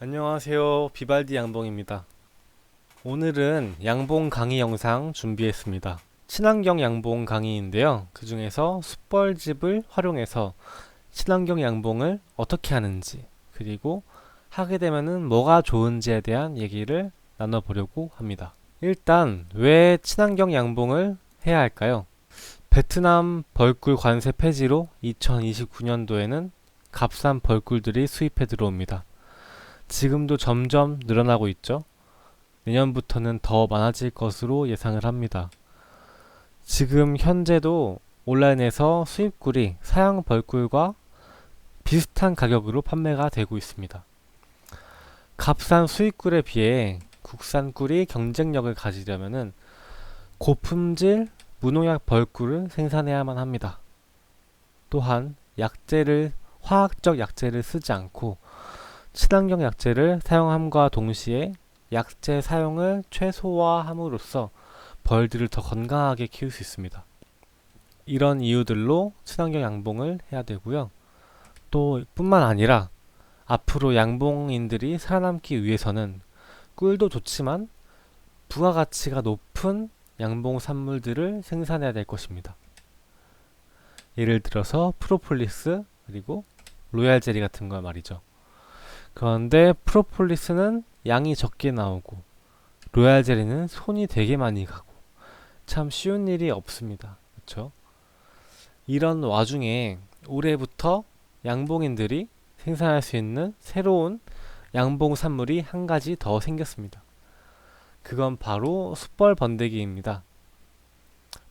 안녕하세요. 비발디 양봉입니다. 오늘은 양봉 강의 영상 준비했습니다. 친환경 양봉 강의인데요. 그 중에서 숯벌집을 활용해서 친환경 양봉을 어떻게 하는지, 그리고 하게 되면은 뭐가 좋은지에 대한 얘기를 나눠보려고 합니다. 일단, 왜 친환경 양봉을 해야 할까요? 베트남 벌꿀 관세 폐지로 2029년도에는 값싼 벌꿀들이 수입해 들어옵니다. 지금도 점점 늘어나고 있죠. 내년부터는 더 많아질 것으로 예상을 합니다. 지금 현재도 온라인에서 수입꿀이 사양 벌꿀과 비슷한 가격으로 판매가 되고 있습니다. 값싼 수입꿀에 비해 국산 꿀이 경쟁력을 가지려면은 고품질 무농약 벌꿀을 생산해야만 합니다. 또한 약재를 화학적 약재를 쓰지 않고 친환경 약재를 사용함과 동시에 약재 사용을 최소화함으로써 벌들을 더 건강하게 키울 수 있습니다. 이런 이유들로 친환경 양봉을 해야 되고요. 또 뿐만 아니라 앞으로 양봉인들이 살아남기 위해서는 꿀도 좋지만 부가가치가 높은 양봉 산물들을 생산해야 될 것입니다. 예를 들어서 프로폴리스 그리고 로얄 젤리 같은 거 말이죠. 그런데 프로폴리스는 양이 적게 나오고 로얄 젤리는 손이 되게 많이 가고 참 쉬운 일이 없습니다. 그렇죠? 이런 와중에 올해부터 양봉인들이 생산할 수 있는 새로운 양봉 산물이 한 가지 더 생겼습니다. 그건 바로 숯벌 번데기입니다.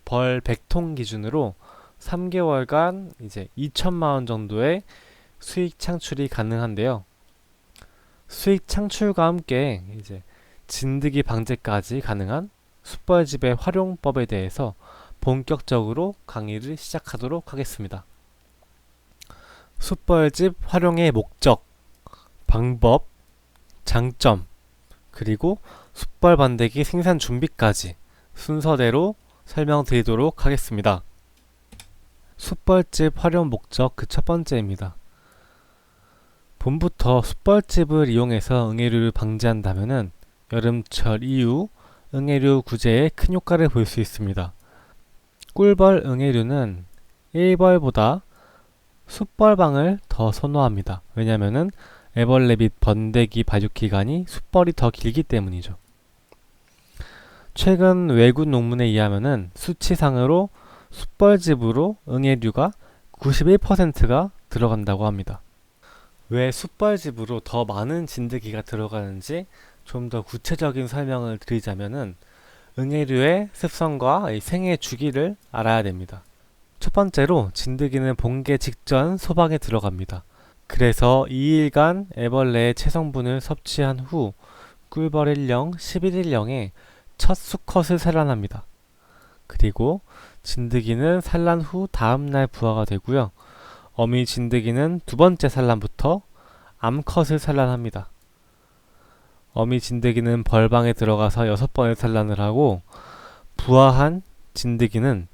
벌 100통 기준으로 3개월간 이제 2천만 원 정도의 수익 창출이 가능한데요. 수익 창출과 함께 이제 진드기 방제까지 가능한 숯벌집의 활용법에 대해서 본격적으로 강의를 시작하도록 하겠습니다. 숯벌집 활용의 목적, 방법, 장점, 그리고 숯벌 반대기 생산 준비까지 순서대로 설명드리도록 하겠습니다. 숯벌집 활용 목적 그 첫 번째입니다. 봄부터 숯벌집을 이용해서 응애류를 방지한다면은 여름철 이후 응애류 구제에 큰 효과를 볼 수 있습니다. 꿀벌 응애류는 1벌보다 숯벌방을 더 선호합니다. 왜냐면은 애벌레 및 번데기 발육 기간이 숯벌이 더 길기 때문이죠. 최근 외국 논문에 의하면은 수치상으로 숯벌집으로 응애류가 91%가 들어간다고 합니다. 왜 숯벌집으로 더 많은 진드기가 들어가는지 좀 더 구체적인 설명을 드리자면은 응애류의 습성과 생애 주기를 알아야 됩니다. 첫 번째로 진드기는 본개 직전 소박에 들어갑니다. 그래서 2일간 애벌레의 체성분을 섭취한 후 꿀벌 1령, 11일령에 첫 수컷을 산란합니다. 그리고 진드기는 산란 후 다음날 부화가 되고요. 어미 진드기는 두 번째 산란부터 암컷을 산란합니다. 어미 진드기는 벌방에 들어가서 여섯 번의 산란을 하고 부화한 진드기는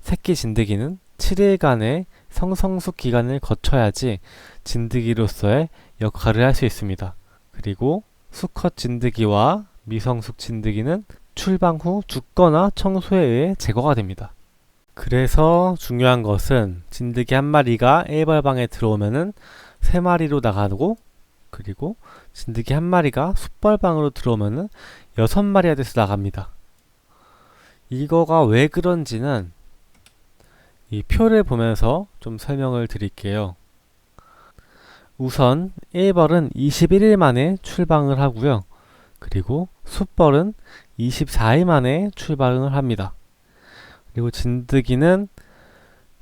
새끼 진드기는 7일간의 성성숙 기간을 거쳐야지 진드기로서의 역할을 할 수 있습니다. 그리고 수컷 진드기와 미성숙 진드기는 출방 후 죽거나 청소에 의해 제거가 됩니다. 그래서 중요한 것은 진드기 한 마리가 1벌방에 들어오면은 세 마리로 나가고 그리고 진드기 한 마리가 숯벌방으로 들어오면은 여섯 마리가 돼서 나갑니다. 이거가 왜 그런지는 이 표를 보면서 좀 설명을 드릴게요. 우선 1벌은 21일 만에 출방을 하고요. 그리고 숯벌은 24일 만에 출방을 합니다. 그리고 진드기는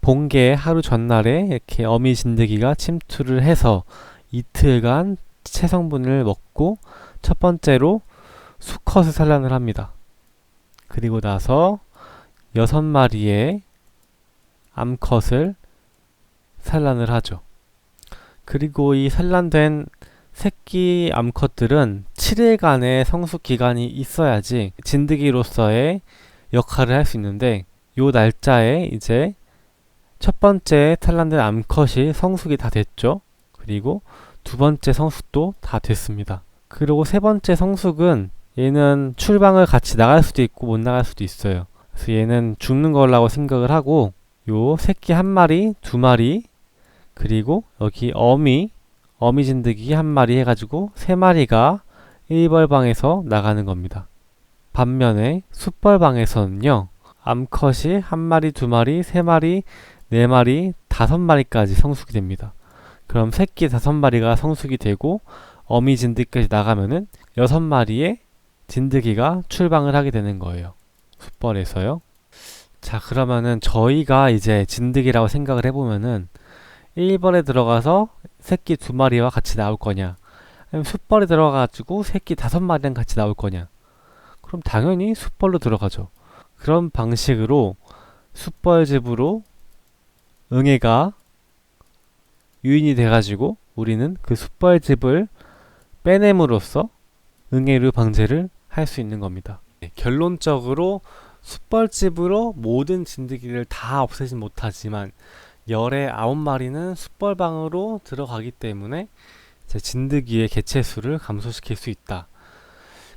본개 하루 전날에 이렇게 어미 진드기가 침투를 해서 이틀간 체성분을 먹고 첫 번째로 수컷을 산란을 합니다. 그리고 나서 여섯 마리의 암컷을 산란을 하죠. 그리고 이 산란된 새끼 암컷들은 7일간의 성숙 기간이 있어야지 진드기로서의 역할을 할 수 있는데 요 날짜에 이제 첫 번째 산란된 암컷이 성숙이 다 됐죠. 그리고 두 번째 성숙도 다 됐습니다. 그리고 세 번째 성숙은 얘는 출방을 같이 나갈 수도 있고 못 나갈 수도 있어요. 그래서 얘는 죽는 거라고 생각을 하고 요 새끼 한 마리, 두 마리 그리고 여기 어미 어미 진드기 한 마리 해가지고 세 마리가 1벌방에서 나가는 겁니다. 반면에 숫벌방에서는요 암컷이 한 마리, 두 마리, 세 마리, 네 마리, 다섯 마리까지 성숙이 됩니다. 그럼 새끼 다섯 마리가 성숙이 되고 어미 진드기까지 나가면은 여섯 마리의 진드기가 출방을 하게 되는 거예요. 숫벌에서요. 자, 그러면은 저희가 이제 진드기라고 생각을 해보면은 1벌에 들어가서 새끼 두 마리와 같이 나올 거냐, 아니면 숫벌에 들어가가지고 새끼 다섯 마리랑 같이 나올 거냐. 그럼 당연히 숫벌로 들어가죠. 그런 방식으로 숫벌집으로 응애가 유인이 돼가지고 우리는 그 숫벌집을 빼냄으로써 응애류 방제를 할 수 있는 겁니다. 네, 결론적으로 숫벌집으로 모든 진드기를 다 없애진 못하지만 열의 아홉 마리는 숫벌방으로 들어가기 때문에 제 진드기의 개체수를 감소시킬 수 있다.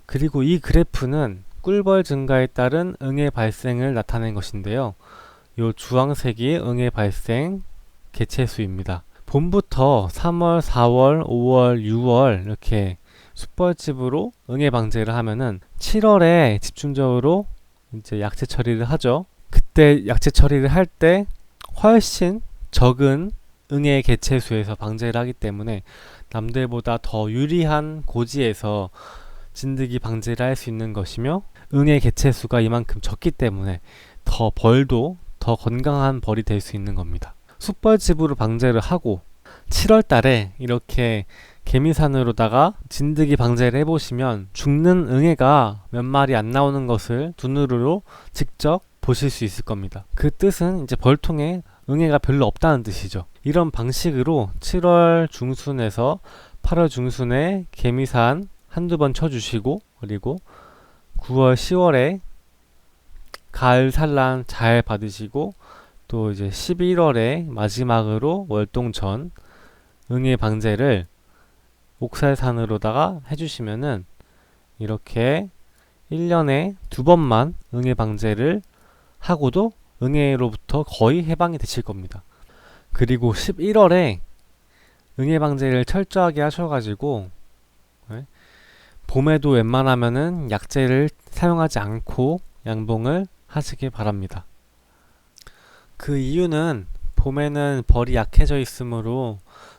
그리고 이 그래프는 꿀벌 증가에 따른 응애 발생을 나타낸 것인데요. 요 주황색이 응애 발생 개체수입니다. 봄부터 3월, 4월, 5월, 6월 이렇게 숯벌집으로 응애 방제를 하면은 7월에 집중적으로 이제 약재 처리를 하죠. 그때 약재 처리를 할 때 훨씬 적은 응애 개체수에서 방제를 하기 때문에 남들보다 더 유리한 고지에서 진드기 방제를 할 수 있는 것이며 응애 개체수가 이만큼 적기 때문에 더 벌도 더 건강한 벌이 될 수 있는 겁니다. 숯벌 집으로 방제를 하고 7월 달에 이렇게 개미산으로다가 진드기 방제를 해보시면 죽는 응애가 몇 마리 안 나오는 것을 두 눈으로 직접 보실 수 있을 겁니다. 그 뜻은 이제 벌통에 응애가 별로 없다는 뜻이죠. 이런 방식으로 7월 중순에서 8월 중순에 개미산 한두 번 쳐주시고 그리고 9월 10월에 가을 산란 잘 받으시고 또 이제 11월에 마지막으로 월동전 응애 방제를 옥살산으로다가 해주시면은 이렇게 1년에 두 번만 응애 방제를 하고도 응애로부터 거의 해방이 되실 겁니다. 그리고 11월에 응애 방제를 철저하게 하셔가지고 네? 봄에도 웬만하면은 약재를 사용하지 않고 양봉을 하시길 바랍니다. 그 이유는 봄에는 벌이 약해져 있으므로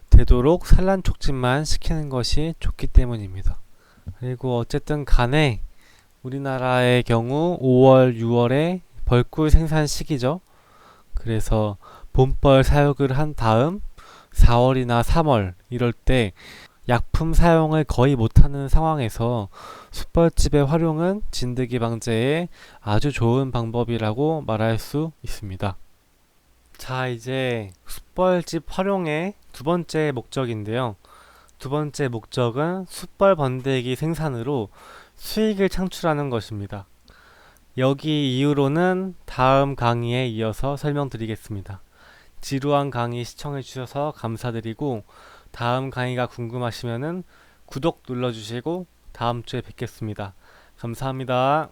되도록 산란 촉진만 시키는 것이 좋기 때문입니다. 그리고 어쨌든 간에 우리나라의 경우 5월, 6월에 벌꿀 생산 시기죠. 그래서 봄벌 사육을 한 다음 4월이나 3월 이럴 때 약품 사용을 거의 못하는 상황에서 숯벌집의 활용은 진드기 방제에 아주 좋은 방법이라고 말할 수 있습니다. 자, 이제 숯벌집 활용의 두 번째 목적인데요. 두 번째 목적은 숯벌 번데기 생산으로 수익을 창출하는 것입니다. 여기 이후로는 다음 강의에 이어서 설명드리겠습니다. 지루한 강의 시청해 주셔서 감사드리고 다음 강의가 궁금하시면은 구독 눌러주시고 다음 주에 뵙겠습니다. 감사합니다.